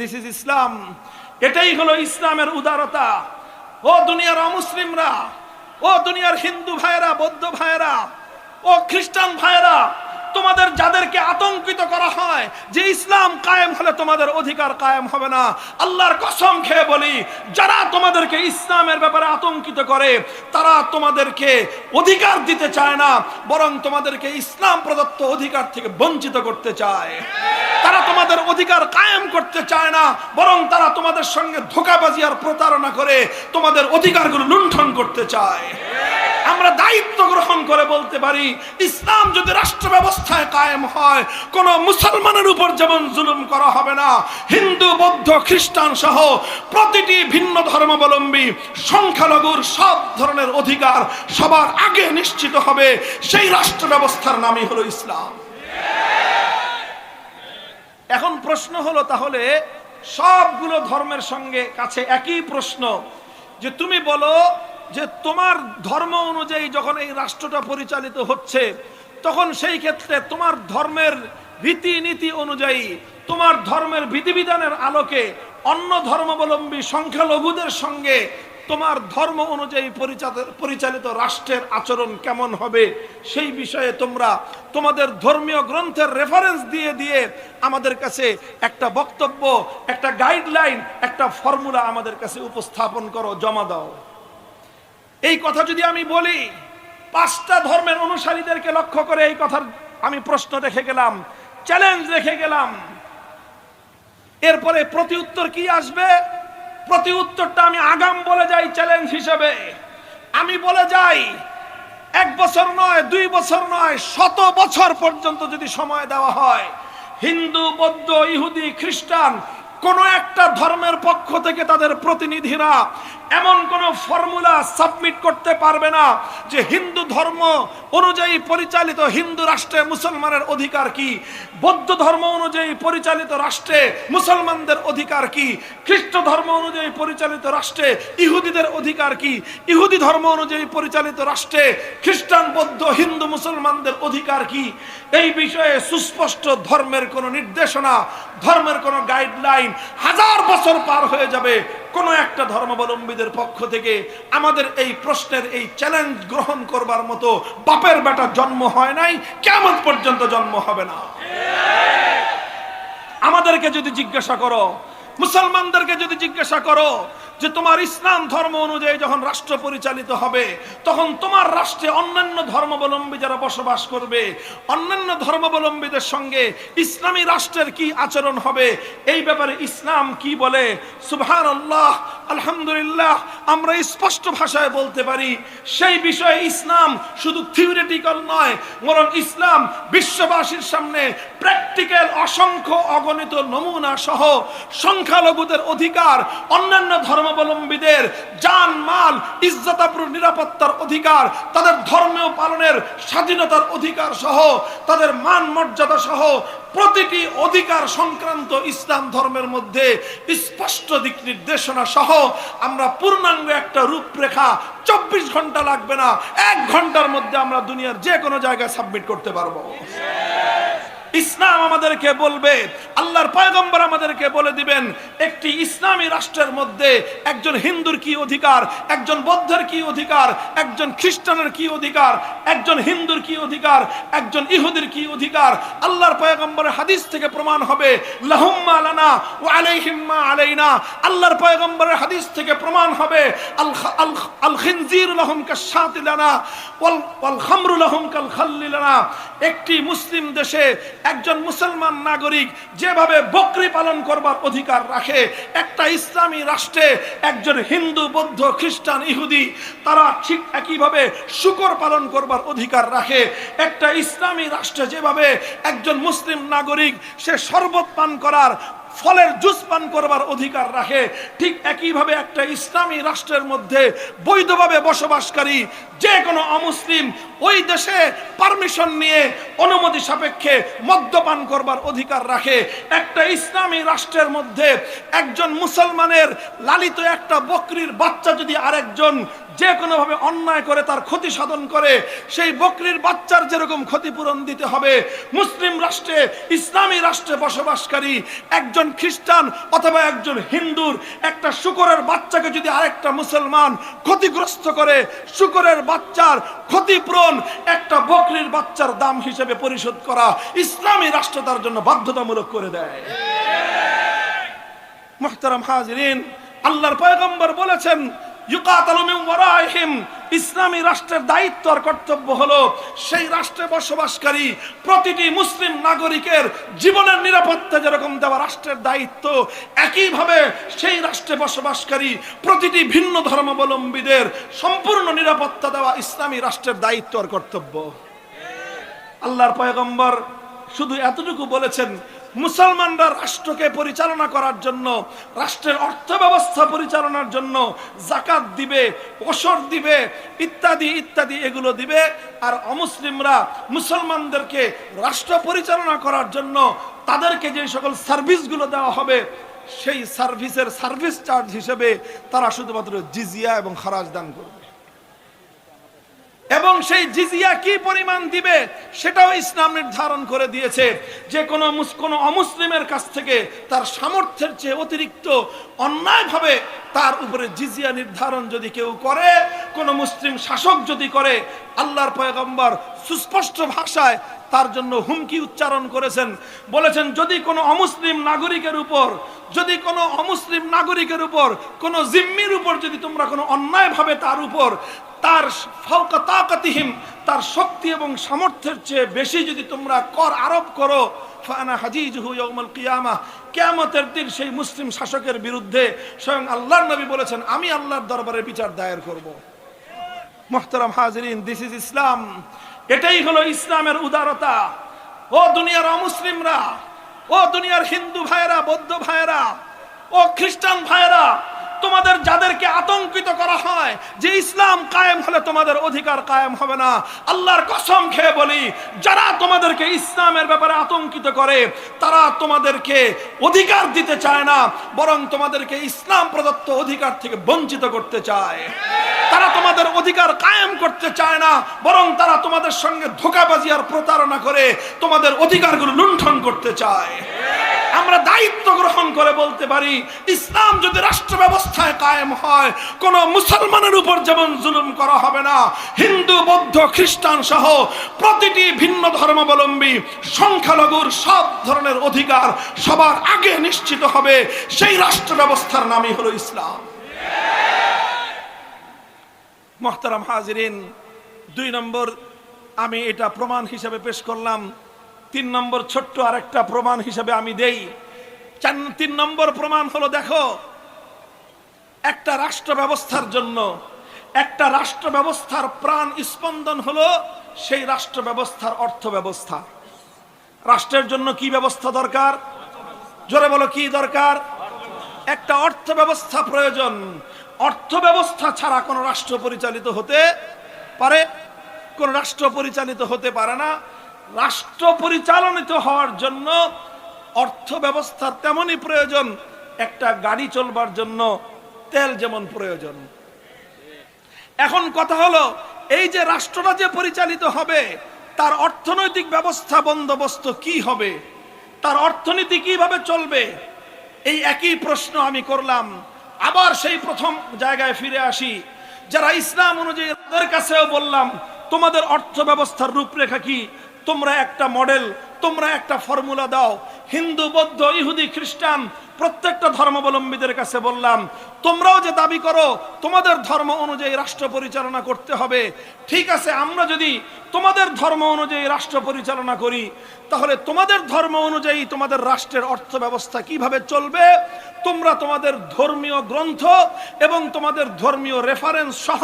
This is ইসলাম এটাই হলো ইসলামের উদারতা। ও দুনিয়ার অমুসলিমরা, ও দুনিয়ার হিন্দু ভাইয়েরা, বৌদ্ধ ভাইয়েরা, ও খ্রিস্টান ভাইয়েরা তোমাদের যাদেরকে আতঙ্কিত করা হয়, যে ইসলাম কায়েম হলে তোমাদের অধিকার কায়েম হবে না। আল্লাহর কসম খেয়ে বলি, যারা তোমাদেরকে ইসলামের ব্যাপারে আতঙ্কিত করে, তারা তোমাদেরকে অধিকার দিতে চায় না, বরং তোমাদেরকে ইসলাম প্রদত্ত অধিকার থেকে বঞ্চিত করতে চায়। তারা তোমাদের অধিকার কায়েম করতে চায় না, বরং তারা তোমাদের সঙ্গে ধোকাবাজি আর প্রতারণা করে তোমাদের অধিকারগুলো লুণ্ঠন করতে চায়। আমরা দায়িত্ব গ্রহণ করে বলতে পারি, ইসলাম যদি রাষ্ট্র ব্যবস্থায় কায়েম হয়, কোন মুসলমানের উপর যেমন জুলুম করা হবে না, হিন্দু, বৌদ্ধ, খ্রিস্টান সহ প্রতিটি ভিন্ন ধর্মাবলম্বী সংখ্যালঘুর সব ধরনের অধিকার সবার আগে নিশ্চিত হবে, সেই রাষ্ট্র ব্যবস্থার নামই হলো ইসলাম। এখন প্রশ্ন হলো তাহলে সবগুলো ধর্মের সঙ্গে কাছে একই প্রশ্ন, যে তুমি বলো যে তোমার ধর্ম অনুযায়ী যখন এই রাষ্ট্রটা পরিচালিত হচ্ছে তখন সেই ক্ষেত্রে তোমার ধর্মের রীতিনীতি অনুযায়ী, তোমার ধর্মের বিধিবিধানের আলোকে অন্য ধর্মাবলম্বী সংখ্যালঘুদের সঙ্গে তোমার ধর্ম অনুযায়ী পরিচালিত রাষ্ট্রের আচরণ কেমন হবে, সেই বিষয়ে তোমরা তোমাদের ধর্মীয় গ্রন্থের রেফারেন্স দিয়ে দিয়ে আমাদের কাছে একটা বক্তব্য, একটা গাইডলাইন একটা ফর্মুলা আমাদের কাছে উপস্থাপন করো, জমা দাও। এই কথা যদি আমি বলি পাঁচটা ধর্মের অনুসারীদেরকে লক্ষ্য করে এই কথার আমি প্রশ্ন রেখে গেলাম চ্যালেঞ্জ রেখে গেলাম। এরপরে প্রতি উত্তর কি আসবে? প্রতি উত্তরটা আমি আগাম বলে যাই চ্যালেঞ্জ হিসেবে। আমি বলে যাই, এক বছর নয়, দুই বছর নয়, শত বছর পর্যন্ত যদি সময় দেওয়া হয়, হিন্দু, বৌদ্ধ, ইহুদি, খ্রিস্টান, কোন একটা ধর্মের পক্ষ থেকে তাদের প্রতিনিধিরা এমন কোন ফর্মুলা সাবমিট করতে পারবে না যে হিন্দু ধর্ম অনুযায়ী পরিচালিত হিন্দু রাষ্ট্রে মুসলমানের অধিকার কি? বৌদ্ধ ধর্ম অনুযায়ী পরিচালিত রাষ্ট্রে মুসলমানদের অধিকার কি? খ্রিস্ট ধর্ম অনুযায়ী পরিচালিত রাষ্ট্রে ইহুদিদের অধিকার কি? ইহুদি ধর্ম অনুযায়ী পরিচালিত রাষ্ট্রে খ্রিস্টান, বৌদ্ধ, হিন্দু, মুসলমানদের অধিকার কি? এই বিষয়ে সুস্পষ্ট ধর্মের কোনো নির্দেশনা, ধর্মের কোনো গাইডলাইন হাজার বছর পার হয়ে যাবে। কোনো একটা ধর্মাবলম্বীদের পক্ষ থেকে আমাদের এই প্রশ্নের এই চ্যালেঞ্জ গ্রহণ করবার মতো বাপের বেটা জন্ম হয় নাই কেমন পর্যন্ত জন্ম হবে না। আমাদেরকে যদি জিজ্ঞাসা করো মুসলমানদেরকে যদি জিজ্ঞাসা করো যে তোমার ইসলাম ধর্ম অনুযায়ী যখন রাষ্ট্র পরিচালিত হবে, তখন তোমার রাষ্ট্রে অন্যান্য ধর্মাবলম্বী যারা বসবাস করবে, অন্যান্য ধর্মাবলম্বীদের সঙ্গে ইসলামী রাষ্ট্রের কি আচরণ হবে, এই ব্যাপারে ইসলাম কি বলে? সুবহান আল্লাহ আলহামদুলিল্লাহ, আমরা স্পষ্ট ভাষায় বলতে পারি, সেই বিষয়ে ইসলাম শুধু থিওরিটিক্যাল নয়, বরং ইসলাম বিশ্ববাসীর সামনে প্র্যাকটিক্যাল অসংখ্য অগণিত নমুনা সহ সংখ্যালঘুদের অধিকার, অন্যান্য ধর্মাবলম্বীদের জান, মাল ইজ্জতাপুর নিরাপত্তার অধিকার, তাদের ধর্মীয় পালনের স্বাধীনতার অধিকার সহ তাদের মান মর্যাদা সহ প্রতিটি অধিকার সংক্রান্ত ইসলাম ধর্মের মধ্যে স্পষ্ট দিক নির্দেশনা সহ আমরা পূর্ণাঙ্গ একটা রূপরেখা চব্বিশ ঘণ্টা লাগবে না, এক ঘণ্টার মধ্যে আমরা দুনিয়ার যে কোনো জায়গায় সাবমিট করতে পারব। ইসলাম আমাদেরকে বলবে, আল্লাহর পয়গম্বর আমাদেরকে বলে দিবেন, একটি ইসলামী রাষ্ট্রের মধ্যে একজন হিন্দুর কি অধিকার, একজন বৌদ্ধের কি অধিকার, একজন খ্রিস্টানের কি অধিকার, একজন হিন্দুর কি অধিকার, একজন ইহুদির কি অধিকার, আল্লাহর পয়গম্বরের হাদিস থেকে প্রমাণ হবে, লাহুম্মা লানা ওয়া আলাইহিম্মা আলাইনা, আল্লাহর পয়গম্বরের হাদিস থেকে প্রমাণ হবে, আল আল খিনজির লাহুম কাশাতি লানা ওয়াল খামরু লাহুম কাল খাল্লি লানা একটি মুসলিম দেশে একজন মুসলমান নাগরিক যেভাবে বকরি পালন করবার অধিকার রাখে, একটা ইসলামী রাষ্ট্রে একজন হিন্দু, বৌদ্ধ, খ্রিস্টান, ইহুদি, তারা ঠিক একইভাবে শুকর পালন করবার অধিকার রাখে। একটা ইসলামী রাষ্ট্রে যেভাবে একজন মুসলিম নাগরিক সে শরবত পান করার, ফলের জুস পান করবার অধিকার রাখে, ঠিক একইভাবে একটা ইসলামী রাষ্ট্রের মধ্যে বৈধভাবে বসবাসকারী যে কোনো অমুসলিম ওই দেশে পারমিশন নিয়ে, অনুমতি সাপেক্ষে মদ্যপান করবার অধিকার রাখে। একটা ইসলামী রাষ্ট্রের মধ্যে একজন মুসলমানের লালিত একটা বকরির বাচ্চা যদি আরেকজন যে কোনোভাবে অন্যায় করে, তার ক্ষতি সাধন করে, সেই বকরির বাচ্চার যেরকম ক্ষতিপূরণ দিতে হবে, মুসলিম রাষ্ট্রে, ইসলামী রাষ্ট্রে বসবাসকারী একজন খ্রিস্টান অথবা একজন হিন্দুর একটা শুকরের বাচ্চাকে যদি আরেকটা মুসলমান ক্ষতিগ্রস্ত করে, শুকরের বাচ্চার ক্ষতিপূরণ একটা বকরির বাচ্চার দাম হিসেবে পরিশোধ করা ইসলামী রাষ্ট্র তার জন্য বাধ্যতামূলক করে দেয়। মোহতারাম হাজরিন আল্লাহর পয়গম্বর বলেছেন ইসলামী রাষ্ট্রের দায়িত্ব আর কর্তব্য হলো সেই রাষ্ট্রে বসবাসকারী প্রতিটি মুসলিম নাগরিকের জীবনের নিরাপত্তা যেরকম দেওয়া রাষ্ট্রের দায়িত্ব, একইভাবে সেই রাষ্ট্রে বসবাসকারী প্রতিটি ভিন্ন ধর্মাবলম্বীদের সম্পূর্ণ নিরাপত্তা দেওয়া ইসলামী রাষ্ট্রের দায়িত্ব আর কর্তব্য। আল্লাহর পয়গম্বর শুধু এতটুকু বলেছেন মুসলমানরা রাষ্ট্রকে পরিচালনা করার জন্য, রাষ্ট্রের অর্থ ব্যবস্থা পরিচালনার জন্য জাকাত দিবে ওসর দিবে, ইত্যাদি ইত্যাদি এগুলো দিবে। আর অমুসলিমরা মুসলমানদেরকে রাষ্ট্র পরিচালনা করার জন্য তাদেরকে যে সকল সার্ভিসগুলো দেওয়া হবে, সেই সার্ভিসের সার্ভিস চার্জ হিসেবে তারা শুধুমাত্র জিজিয়া এবং খারাজ দান করবে। এবং সেই জিজিয়া কি পরিমাণ দিবে সেটাও ইসলাম নির্ধারণ করে দিয়েছে যে কোনো কোনো অমুসলিমের কাছ থেকে তার সামর্থ্যের চেয়ে অতিরিক্ত অন্যায়ভাবে তার উপরে জিজিয়া নির্ধারণ যদি কেউ করে, কোনো মুসলিম শাসক যদি করে, আল্লাহর পয়গম্বর সুস্পষ্ট ভাষায় তার জন্য হুমকি উচ্চারণ করেছেন। বলেছেন, যদি কোনো অমুসলিম নাগরিকের উপর, যদি কোনো অমুসলিম নাগরিকের উপর, কোনো জিম্মির উপর যদি তোমরা কোনো অন্যায়ভাবে তার উপর তার তাকাতিহিম, তার শক্তি এবং সামর্থ্যের চেয়ে বেশি যদি তোমরা কর আরোপ করো, ফানা হাজিজহু ইয়াউমাল কিয়ামা, কিয়ামতের দিন সেই মুসলিম শাসকের বিরুদ্ধে স্বয়ং আল্লাহর নবী বলেছেন, আমি আল্লাহর দরবারে বিচার দায়ের করব। মোহতারাম হাজরিন দিস ইজ ইসলাম এটাই হলো ইসলামের উদারতা। ও দুনিয়ার অমুসলিমরা, ও দুনিয়ার হিন্দু ভাইয়েরা, বৌদ্ধ ভাইয়েরা, ও খ্রিস্টান ভাইয়েরা তোমাদের যাদেরকে আতঙ্কিত করা হয়, যে ইসলাম কায়েম হলে তোমাদের অধিকার কায়েম হবে না। আল্লাহর কসম খেয়ে বলি, যারা তোমাদেরকে ইসলামের ব্যাপারে আতঙ্কিত করে, তারা তোমাদেরকে অধিকার দিতে চায় না, বরং তোমাদেরকে ইসলাম প্রদত্ত অধিকার থেকে বঞ্চিত করতে চায়। তারা তোমাদের অধিকার কায়েম করতে চায় না, বরং তারা তোমাদের সঙ্গে ধোকাবাজি আর প্রতারণা করে তোমাদের অধিকারগুলো লুণ্ঠন করতে চায়। আমরা দায়িত্ব গ্রহণ করে বলতে পারি, ইসলাম যদি রাষ্ট্র ব্যবস্থায় কায়েম হয়, কোন মুসলমানের উপর যেমন জুলুম করা হবে না, হিন্দু, বৌদ্ধ, খ্রিস্টান সহ প্রতিটি ভিন্ন ধর্মাবলম্বী সংখ্যালঘুর সব ধরনের অধিকার সবার আগে নিশ্চিত হবে, সেই রাষ্ট্র ব্যবস্থার নামই হলো ইসলাম। মোহতারাম হাজিরিন, দুই নম্বর, আমি এটা প্রমাণ হিসেবে পেশ করলাম তিন নম্বর ছোট্ট আরেকটা প্রমাণ হিসেবে আমি দেই। চার তিন নম্বর প্রমাণ হলো, দেখো, একটা রাষ্ট্র ব্যবস্থার জন্য, একটা রাষ্ট্র ব্যবস্থার প্রাণ স্পন্দন হলো সেই রাষ্ট্র ব্যবস্থার অর্থ ব্যবস্থা। রাষ্ট্রের জন্য কি ব্যবস্থা দরকার? জোরে বলো, কি দরকার? একটা অর্থ ব্যবস্থা প্রয়োজন। অর্থ ব্যবস্থা ছাড়া কোনো রাষ্ট্র পরিচালিত হতে পারে, কোন রাষ্ট্র পরিচালিত হতে পারে না। রাষ্ট্র পরিচালনিত হওয়ার জন্য অর্থ ব্যবস্থার তেমনই প্রয়োজন, একটা গাড়ি চলবার জন্য তেল যেমন প্রয়োজন। এখন কথা হলো, এই যে রাষ্ট্রটা যে পরিচালিত হবে, তার অর্থনৈতিক ব্যবস্থা বন্দোবস্ত কি হবে? তার অর্থনীতি কীভাবে চলবে? এই একই প্রশ্ন আমি করলাম। আবার সেই প্রথম জায়গায় ফিরে আসি। যারা ইসলাম অনুযায়ী তাদের কাছেও বললাম, তোমাদের অর্থ ব্যবস্থার রূপরেখা কি? তোমরা একটা মডেল, তোমরা একটা ফর্মুলা দাও। হিন্দু, বৌদ্ধ, ইহুদি, খ্রিস্টান, প্রত্যেকটা ধর্মাবলম্বীদের কাছে বললাম, তোমরাও যে দাবি করো, তোমাদের ধর্ম অনুযায়ী রাষ্ট্র পরিচালনা করতে হবে। ঠিক আছে, আমরা যদি তোমাদের ধর্ম অনুযায়ী রাষ্ট্র পরিচালনা করি, তাহলে তোমাদের ধর্ম অনুযায়ী তোমাদের রাষ্ট্রের অর্থ ব্যবস্থা কীভাবে চলবে? তোমরা তোমাদের ধর্মীয় গ্রন্থ এবং তোমাদের ধর্মীয় রেফারেন্স সহ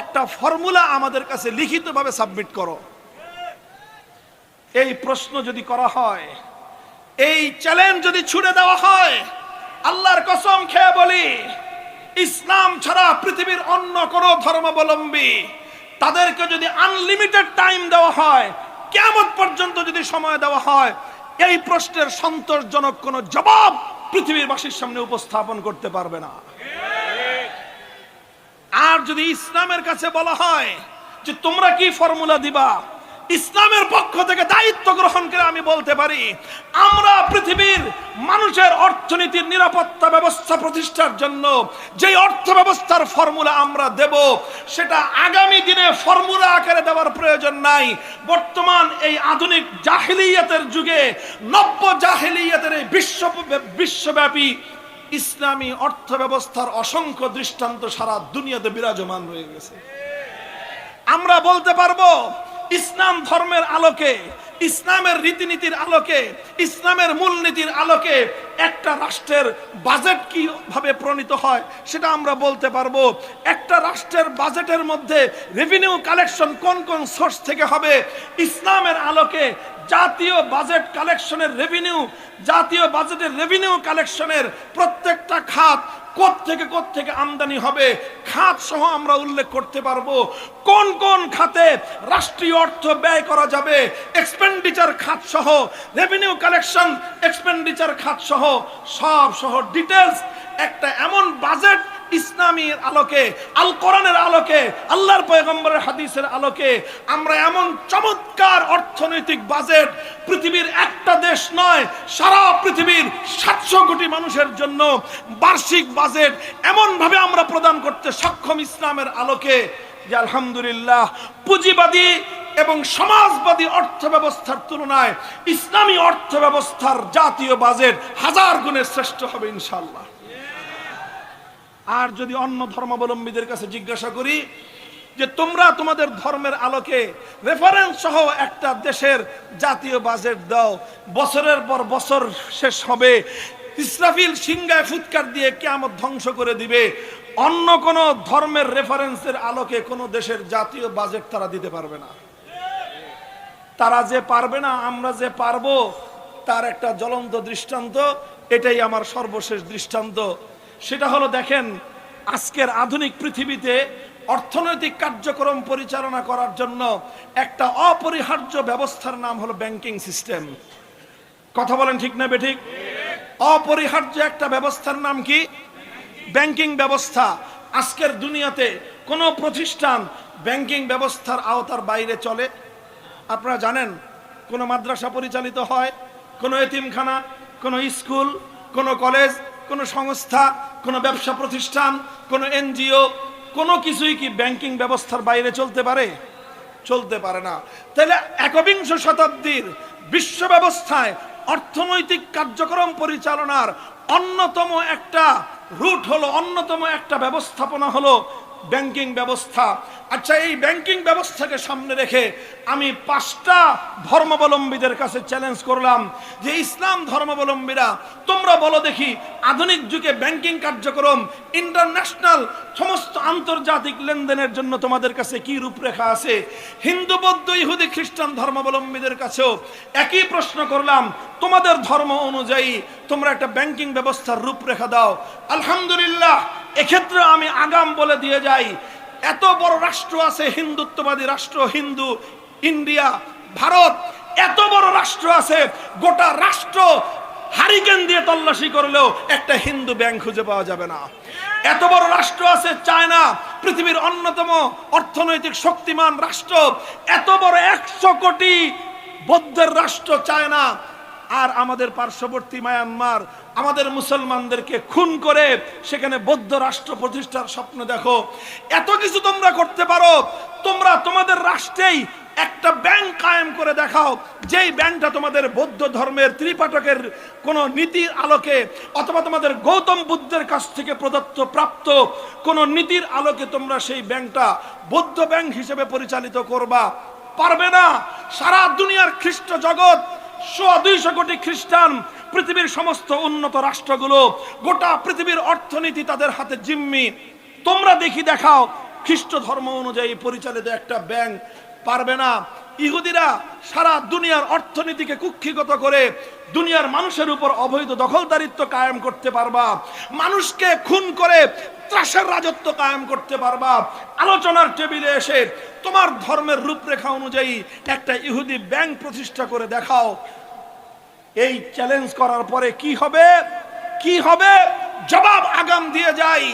একটা ফর্মুলা আমাদের কাছে লিখিতভাবে সাবমিট করো। এই প্রশ্ন যদি করা হয়, এই চ্যালেঞ্জ যদি ছুড়ে দেওয়া হয়, আল্লাহর কসম খেয়ে বলি, ইসলাম ছাড়া পৃথিবীর অন্য কোন ধর্মাবলম্বী তাদেরকে যদি আনলিমিটেড টাইম দেওয়া হয় কেমন পর্যন্ত যদি সময় দেওয়া হয়, এই প্রশ্নের সন্তোষজনক কোন জবাব পৃথিবীর বাসীর সামনে উপস্থাপন করতে পারবে না। আর যদি ইসলামের কাছে বলা হয় যে তোমরা কি ফর্মুলা দিবা ইসলামের পক্ষ থেকে দায়িত্ব গ্রহণ করে আমি বলতে পারি, আমরা পৃথিবীর মানুষের অর্থনীতির নিরাপত্তা ব্যবস্থা প্রতিষ্ঠার জন্য যে অর্থ ব্যবস্থার ফর্মুলা আমরা দেব, সেটা আগামী দিনে ফর্মুলা আকারে দেওয়ার প্রয়োজন নাই। বর্তমান এই আধুনিক জাহিলিয়াতের যুগে, নব্য জাহিলিয়াতের এই বিশ্ব, বিশ্বব্যাপী ইসলামী অর্থ ব্যবস্থার অসংখ্য দৃষ্টান্ত সারা দুনিয়াতে বিরাজমান রয়ে গেছে। আমরা বলতে পারব ইসলাম ধর্মের আলোকে, ইসলামের রীতিনীতির আলোকে, ইসলামের মূলনীতির আলোকে একটা রাষ্ট্রের বাজেট কীভাবে প্রণীত হয় সেটা আমরা বলতে পারব। একটা রাষ্ট্রের বাজেটের মধ্যে রেভিনিউ কালেকশন কোন কোন সোর্স থেকে হবে? ইসলামের আলোকে জাতীয় বাজেট কালেকশনের রেভিনিউ জাতীয় বাজেটের রেভিনিউ কালেকশনের প্রত্যেকটা খাত থেকে থেকে আমদানি হবে? খাত সহ আমরা উল্লেখ করতে পারব। কোন কোন খাতে রাষ্ট্রীয় অর্থ ব্যয় করা যাবে? এক্সপেন্ডিচার খাত সহ রেভিনিউ কালেকশন এক্সপেন্ডিচার খাত সহ, সব সহ ডিটেলস একটা এমন বাজেট ইসলামীর আলোকে, আল কোরআনের আলোকে, আল্লাহর পয়গম্বরের হাদিসের আলোকে আমরা এমন চমৎকার অর্থনৈতিক বাজেট পৃথিবীর একটা দেশ নয়, সারা পৃথিবীর সাতশো কোটি মানুষের জন্য বার্ষিক বাজেট এমনভাবে আমরা প্রদান করতে সক্ষম ইসলামের আলোকে যে আলহামদুলিল্লাহ পুঁজিবাদী এবং সমাজবাদী অর্থ ব্যবস্থার তুলনায় ইসলামী অর্থ ব্যবস্থার জাতীয় বাজেট হাজার গুণের শ্রেষ্ঠ হবে ইনশাল্লাহ আর যদি অন্য ধর্মাবলম্বীদের কাছে জিজ্ঞাসা করি যে তোমরা তোমাদের ধর্মের আলোকে রেফারেন্স সহ একটা দেশের জাতীয় বাজেট দাও, বছরের পর বছর শেষ হবে, ইসরাফিল সিংগায় ফুৎকার দিয়ে কেমন ধ্বংস করে দিবে, অন্য কোন ধর্মের রেফারেন্সের আলোকে কোনো দেশের জাতীয় বাজেট তারা দিতে পারবে না। তারা যে পারবে না, আমরা যে পারব, তার একটা জ্বলন্ত দৃষ্টান্ত, এটাই আমার সর্বশেষ দৃষ্টান্ত। সেটা হলো দেখেন, আজকের আধুনিক পৃথিবীতে অর্থনৈতিক কার্যক্রম পরিচালনা করার জন্য একটা অপরিহার্য ব্যবস্থার নাম হলো ব্যাংকিং সিস্টেম। কথা বলেন ঠিক না বেঠিক? অপরিহার্য একটা ব্যবস্থার নাম কি? ব্যাংকিং ব্যবস্থা। আজকের দুনিয়াতে কোনো প্রতিষ্ঠান ব্যাংকিং ব্যবস্থার আওতার বাইরে চলে। আপনারা জানেন, কোনো মাদ্রাসা পরিচালিত হয়, কোনো এতিমখানা, কোনো স্কুল, কোনো কলেজ কোনো সংস্থা, কোনো ব্যবসা প্রতিষ্ঠান, কোনো এনজিও, কোনো কিছুই কি ব্যাংকিং ব্যবস্থার বাইরে চলতে পারে? চলতে পারে না। তাহলে একবিংশ শতাব্দীর বিশ্ব ব্যবস্থায় অর্থনৈতিক কার্যক্রম পরিচালনার অন্যতম একটা রুট হলো, অন্যতম একটা ব্যবস্থাপনা হলো ব্যাংকিং ব্যবস্থা। আচ্ছা এই ব্যাংকিং ব্যবস্থাকে সামনে রেখে আমি পাঁচটা ধর্মাবলম্বীদের কাছে চ্যালেঞ্জ করলাম যে ইসলাম ধর্মাবলম্বীরা, তোমরা বলো দেখি আধুনিক যুগে ব্যাংকিং কার্যক্রম ইন্টারন্যাশনাল সমস্ত আন্তর্জাতিক লেনদেনের জন্য তোমাদের কাছে কি রূপরেখা আছে? হিন্দু, বৌদ্ধ, ইহুদি, খ্রিস্টান ধর্মাবলম্বীদের কাছেও একই প্রশ্ন করলাম, তোমাদের ধর্ম অনুযায়ী তোমরা একটা ব্যাংকিং ব্যবস্থার রূপরেখা দাও। আলহামদুলিল্লাহ এক্ষেত্রে আমি আগাম বলে দিয়ে যাই। এত বড় রাষ্ট্র আছে, হিন্দুত্ববাদী রাষ্ট্র, হিন্দু, ইন্ডিয়া, ভারত, এত বড় রাষ্ট্র আছে, গোটা রাষ্ট্র হারিকেন দিয়ে তল্লাশি করলেও একটা হিন্দু ব্যাংক খুঁজে পাওয়া যাবে না। এত বড় রাষ্ট্র আছে চায়না, পৃথিবীর অন্যতম অর্থনৈতিক শক্তিমান রাষ্ট্র, এত বড় একশো কোটি বৌদ্ধের রাষ্ট্র চায়না আর আমাদের পার্শ্ববর্তী মায়ানমার, আমাদের মুসলমানদেরকে খুন করে সেখানে বৌদ্ধ রাষ্ট্র প্রতিষ্ঠার স্বপ্ন দেখো। এত কিছু তোমরা করতে পারো, তোমরা তোমাদের রাষ্ট্রেই একটা ব্যাংক কায়েম করে দেখাও, যেই ব্যাংকটা তোমাদের বৌদ্ধ ধর্মের ত্রিপাঠকের কোন নীতির আলোকে অথবা তোমাদের গৌতম বুদ্ধের কাছ থেকে প্রদত্ত প্রাপ্ত কোন নীতির আলোকে তোমরা সেই ব্যাংকটা বৌদ্ধ ব্যাংক হিসেবে পরিচালিত করবা। পারবে না, সারা দুনিয়ার খ্রিস্ট জগৎ সোয়া দুইশো কোটি খ্রিস্টান পৃথিবীর সমস্ত উন্নত রাষ্ট্রগুলো, গোটা পৃথিবীর অর্থনীতি তাদের হাতে জিম্মি। তোমরা দেখি দেখাও, খ্রিস্ট ধর্ম অনুযায়ী পরিচালিত একটা ব্যাংক পারবে না। ইহুদিরা সারা দুনিয়ার অর্থনীতিকে কুক্ষিগত করে দুনিয়ার মানুষের উপর অবৈধ দখলদারিত্ব কায়েম করতে পারবা। মানুষকে খুন করে ত্রাসের রাজত্ব কায়েম করতে পারবা। আলোচনার টেবিলে এসে তোমার ধর্মের রূপরেখা অনুযায়ী একটা ইহুদি ব্যাংক প্রতিষ্ঠা করে দেখাও। এই চ্যালেঞ্জ করার পরে কি হবে? কি হবে? জবাব আগাম দিয়ে যাই।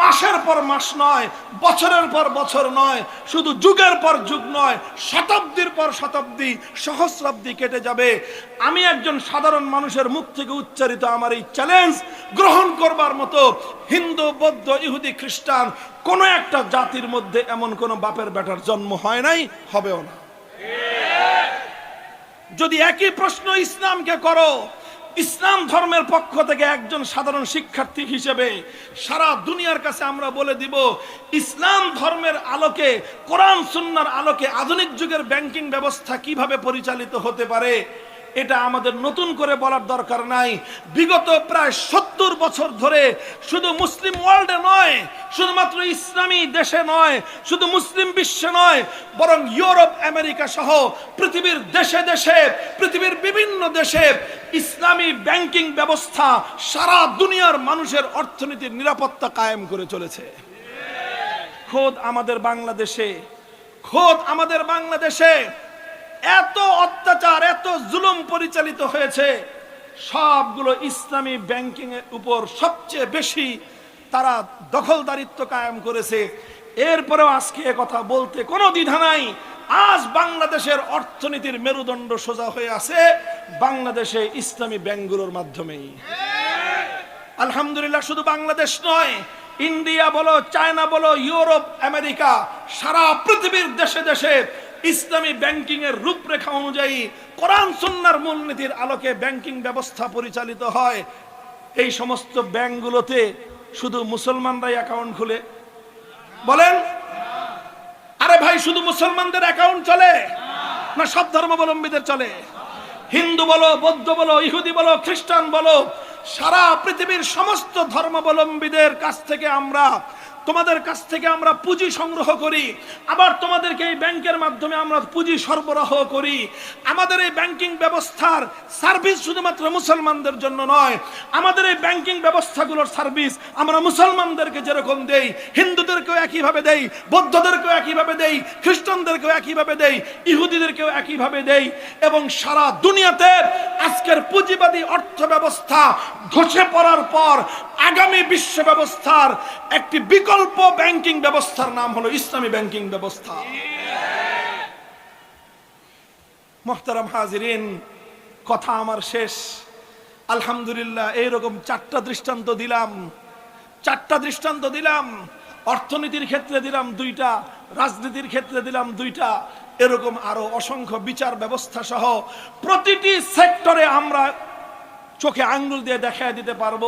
মাসের পর মাস নয়, বছরের পর বছর নয়, শুধু যুগের পর যুগ নয়, শতাব্দীর পর শতাব্দী সহস্রাব্দী কেটে যাবে। আমি একজন সাধারণ মানুষের মুখ থেকে উচ্চারিত আমার এই চ্যালেঞ্জ গ্রহণ করবার মতো হিন্দু, বৌদ্ধ, ইহুদি, খ্রিস্টান কোন একটা জাতির মধ্যে এমন কোনো বাপের বেটার জন্ম হয় নাই? হবেও না। যদি একই প্রশ্ন ইসলামকে করো, ইসলাম ধর্মের পক্ষ থেকে একজন সাধারণ শিক্ষার্থী হিসেবে সারা দুনিয়ার কাছে আমরা বলে দিব, ইসলাম ধর্মের আলোকে, কোরআন সুন্নার আলোকে আধুনিক যুগের ব্যাংকিং ব্যবস্থা কীভাবে পরিচালিত হতে পারে? এটা আমাদের নতুন করে বলার দরকার নাই। বিগত প্রায় সত্তর বছর ধরে শুধু মুসলিম ওয়ার্ল্ডে নয়, শুধুমাত্র ইসলামী দেশে নয়, শুধু মুসলিম বিশ্বে নয়, বরং ইউরোপ, আমেরিকা সহ পৃথিবীর দেশে দেশে, পৃথিবীর বিভিন্ন দেশে ইসলামী ব্যাংকিং ব্যবস্থা সারা দুনিয়ার মানুষের অর্থনীতির নিরাপত্তা কায়েম করে চলেছে। খোদ আমাদের বাংলাদেশে, খোদ আমাদের বাংলাদেশে এত অত্যাচার, এত জুলুম পরিচালিত হয়েছে, সবগুলো ইসলামী ব্যাংকিং এর উপর সবচেয়ে বেশি তারা দখলদারিত্ব কায়েম করেছে। এরপরেও আজকে কথা বলতে কোনো দ্বিধা নাই। আজ বাংলাদেশের অর্থনীতির মেরুদণ্ড সোজা হয়ে আছে বাংলাদেশে ইসলামী ব্যাংকগুলোর মাধ্যমেই। আলহামদুলিল্লাহ, শুধু বাংলাদেশ নয়, ইন্ডিয়া বলো, চায়না বলো, ইউরোপ, আমেরিকা, সারা পৃথিবীর দেশে দেশে ইসলামী ব্যাংকিং এর রূপরেখা অনুযায়ী কোরআন, সুন্নার মূলনীতির আলোকে ব্যাংকিং ব্যবস্থা পরিচালিত হয়। এই সমস্ত ব্যাংকগুলোতে শুধু মুসলমানরাই অ্যাকাউন্ট খুলে। বলেন? আরে ভাই, শুধু মুসলমানদের অ্যাকাউন্ট চলে? না, সব ধর্মাবলম্বীদের চলে? হিন্দু বলো, বৌদ্ধ বলো, ইহুদি বলো, খ্রিস্টান বলো, সারা পৃথিবীর সমস্ত ধর্মাবলম্বীদের কাছ থেকে আমরা তোমাদের কাছ থেকে আমরা পুঁজি সংগ্রহ করি। আবার তোমাদেরকে এই ব্যাংকের মাধ্যমে আমরা পুঁজি সরবরাহ করি। আমাদের এই ব্যাংকিং ব্যবস্থার সার্ভিস শুধুমাত্র মুসলমানদের জন্য নয়, আমাদের এই ব্যাংকিং ব্যবস্থাগুলোর সার্ভিস আমরা মুসলমানদেরকে যেরকম দেই, হিন্দুদেরকেও একইভাবে দেই, বৌদ্ধদেরকেও একইভাবে দেই, খ্রিস্টানদেরকেও একইভাবে দেই, ইহুদিদেরকেও একইভাবে দেই এবং সারা দুনিয়াতে আজকের পুঁজিবাদী অর্থ ব্যবস্থা ধসে পড়ার পর আগামী বিশ্ব ব্যবস্থার একটি বিকল্প ব্যাংকিং ব্যবস্থার নাম হলো ইসলামী ব্যাংকিং ব্যবস্থা। মোহতারাম হাজিরিন, কথা আমার শেষ। আলহামদুলিল্লাহ, এইরকম চারটা দৃষ্টান্ত দিলাম। চারটা দৃষ্টান্ত দিলাম, অর্থনীতির ক্ষেত্রে দিলাম দুইটা, রাজনীতির ক্ষেত্রে দিলাম দুইটা, এরকম আরও অসংখ্য বিচার ব্যবস্থা সহ প্রতিটি সেক্টরে আমরা চোখে আঙ্গুল দিয়ে দেখায় দিতে পারব।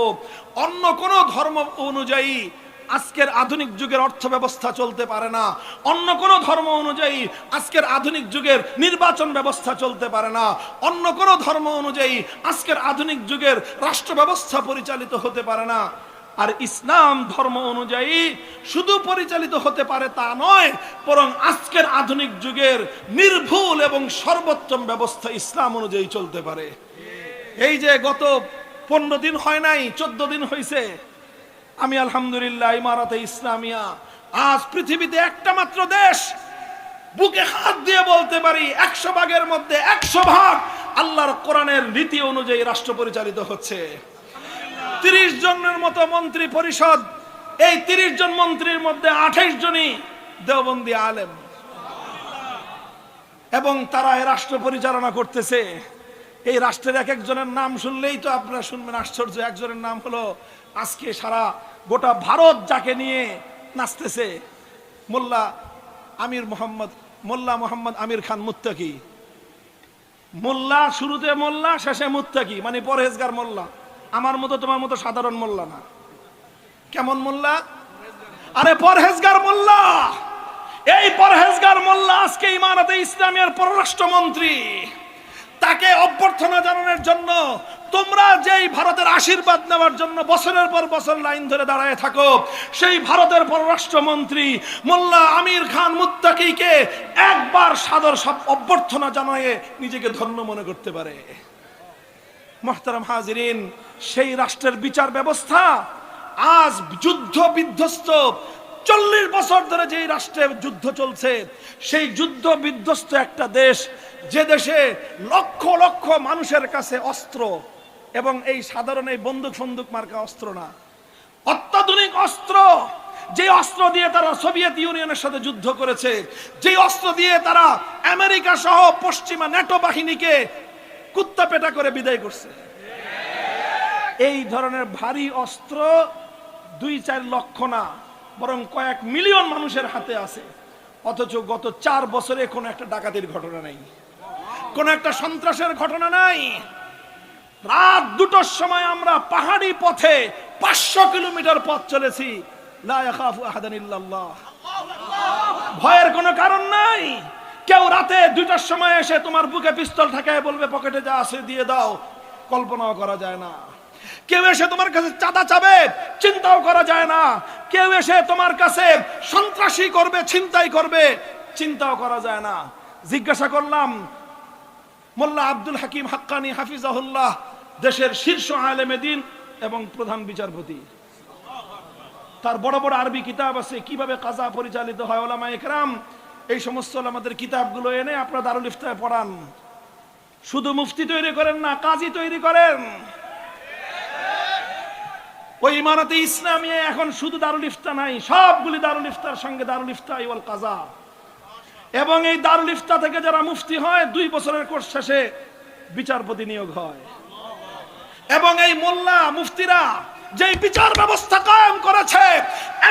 অন্য কোন ধর্ম অনুযায়ী আজকের আধুনিক যুগের অর্থ ব্যবস্থা চলতে পারে না। অন্য কোন ধর্ম অনুযায়ী আজকের আধুনিক যুগের নির্বাচন ব্যবস্থা চলতে পারে না। অন্য কোন ধর্ম অনুযায়ী আজকের আধুনিক যুগের রাষ্ট্র ব্যবস্থা পরিচালিত হতে পারে না। আর ইসলাম ধর্ম অনুযায়ী শুধু পরিচালিত হতে পারে তা নয়, বরং আজকের আধুনিক যুগের নির্ভুল এবং সর্বোত্তম ব্যবস্থা ইসলাম অনুযায়ী চলতে পারে। এই যে গত পনেরো দিন হয় নাই, চোদ্দ দিন হয়েছে আমি আলহামদুলিল্লাহ ইমারতে ইসলামিয়া। আজ পৃথিবীতে একটা মাত্র দেশ। বুকে হাত দিয়ে বলতে পারি, একশো ভাগের মধ্যে একশো ভাগ আল্লাহর কোরআনের রীতি অনুযায়ী রাষ্ট্র পরিচালিত হচ্ছে। তিরিশ জনের মতো মন্ত্রী পরিষদ, এই তিরিশ জন মন্ত্রীর মধ্যে আঠাইশ জনই দেওবন্দি আলেম। এবং তারা এই রাষ্ট্র পরিচালনা করতেছে। এই রাষ্ট্রের এক একজনের নাম শুনলেই তো আপনারা শুনবেন, আশ্চর্য, একজনের নাম হলো আজকে সারা গোটা ভারত যাকে নিয়ে নাচতেছে, মোল্লা আমির মোহাম্মদ, মোল্লা মোহাম্মদ আমির খান মুত্তাকি। মোল্লা শুরুতে মোল্লা, শেষে মুত্তাকি মানে পরহেজগার মোল্লা। আমার মতো তোমার মতো সাধারণ মোল্লা না। কেমন মোল্লা? আরে পরহেজগার মোল্লা! এই পরহেজগার মোল্লা আজকে ইমারতে ইসলামের পররাষ্ট্রমন্ত্রী। তাকে অভ্যর্থনা জানানোর জন্য তোমরা যেই ভারতের আশীর্বাদ নেওয়ার জন্য বছরের পর বছর লাইন ধরে দাঁড়ায় থাকো, সেই ভারতের পররাষ্ট্রমন্ত্রী মোল্লা আমির খান মুত্তাকিকে একবার সাদর সব অভ্যর্থনা জানায় নিজেকে ধন্য মনে করতে পারে। মোহতারাম হাজিরিন, সেই রাষ্ট্রের বিচার ব্যবস্থা আজ যুদ্ধ বিধ্বস্ত চল্লিশ বছর ধরে যেই রাষ্ট্রে যুদ্ধ চলছে, সেই যুদ্ধ বিধ্বস্ত একটা দেশ, যে দেশে লক্ষ লক্ষ মানুষের কাছে অস্ত্র এবং এই সাধারণ এই বন্দুক সন্দুক মার্কা অস্ত্র না। অত্যাধুনিক অস্ত্র যে অস্ত্র দিয়ে তারা সোভিয়েত ইউনিয়নের সাথে যুদ্ধ করেছে যে অস্ত্র দিয়ে তারা আমেরিকা সহ পশ্চিমা ন্যাটো বাহিনীকে কুত্তা পেটা করে বিদায় করছে। এই ধরনের ভারী অস্ত্র দুই চার লক্ষ না। বরং কয়েক মিলিয়ন মানুষের হাতে আছে। অথচ গত চার বছরে কোনো একটা ডাকাতির ঘটনা নেই। কোন একটা সন্ত্রাসের ঘটনা নাই। রাত দুটোর সময় আমরা পাহাড়ি পথে পাঁচশো কিলোমিটার পথ চলেছি। ভয়ের কোনো কারণ নাই। কেউ রাতে দুইটার সময় এসে তোমার বুকে পিস্তল ঠেকায় বলবে, পকেটে যা আছে দিয়ে দাও। কল্পনাও করা যায় না। কেউ এসে তোমার কাছে চাঁদা চাবে, চিন্তাও করা যায় না। কেউ এসে তোমার কাছে সন্ত্রাসী করবে, ছিনতাই করবে, চিন্তাও করা যায় না। জিজ্ঞাসা করলাম, মোল্লা আব্দুল হাকিম হাক্কানি হাফিজাহুল্লাহ, দেশের শীর্ষ আলেমে দিন এবং প্রধান বিচারপতি। তার বড় বড় আরবি কিতাব আছে, কীভাবে কাজা পরিচালিত হয় ওলামা একরাম। এই সমস্ত আমাদের কিতাবগুলো এনে আপনারা দারুল ইফতায় পড়ান। শুধু মুফতি তৈরি করেন না, কাজী তৈরি করেন। ওই ইমারতে ইসলামিয়া এখন শুধু দারুল ইফতা নাই, সবগুলি দারুল ইফতার সঙ্গে দারুল ইফতা ইওয়াল কাজা এবং এই দারুল ইফতা থেকে যারা মুফতি হয়, দুই বছরের কোর্স শেষে বিচারপতি নিয়োগ হয়। এবং এই মোল্লা মুফতিরা যে বিচার ব্যবস্থা কায়েম করেছে,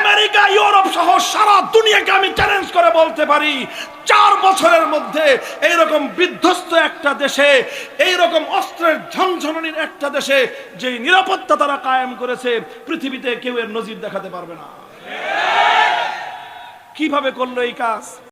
আমেরিকা, ইউরোপ সহ সারা দুনিয়াকে আমি চ্যালেঞ্জ করে বলতে পারি, চার বছরের মধ্যে এইরকম বিধ্বস্ত একটা দেশে, এইরকম অস্ত্রের ঝনঝননির একটা দেশে যে নিরাপত্তা তারা কায়েম করেছে, পৃথিবীতে কেউ এর নজির দেখাতে পারবে না। কীভাবে করল এই কাজ?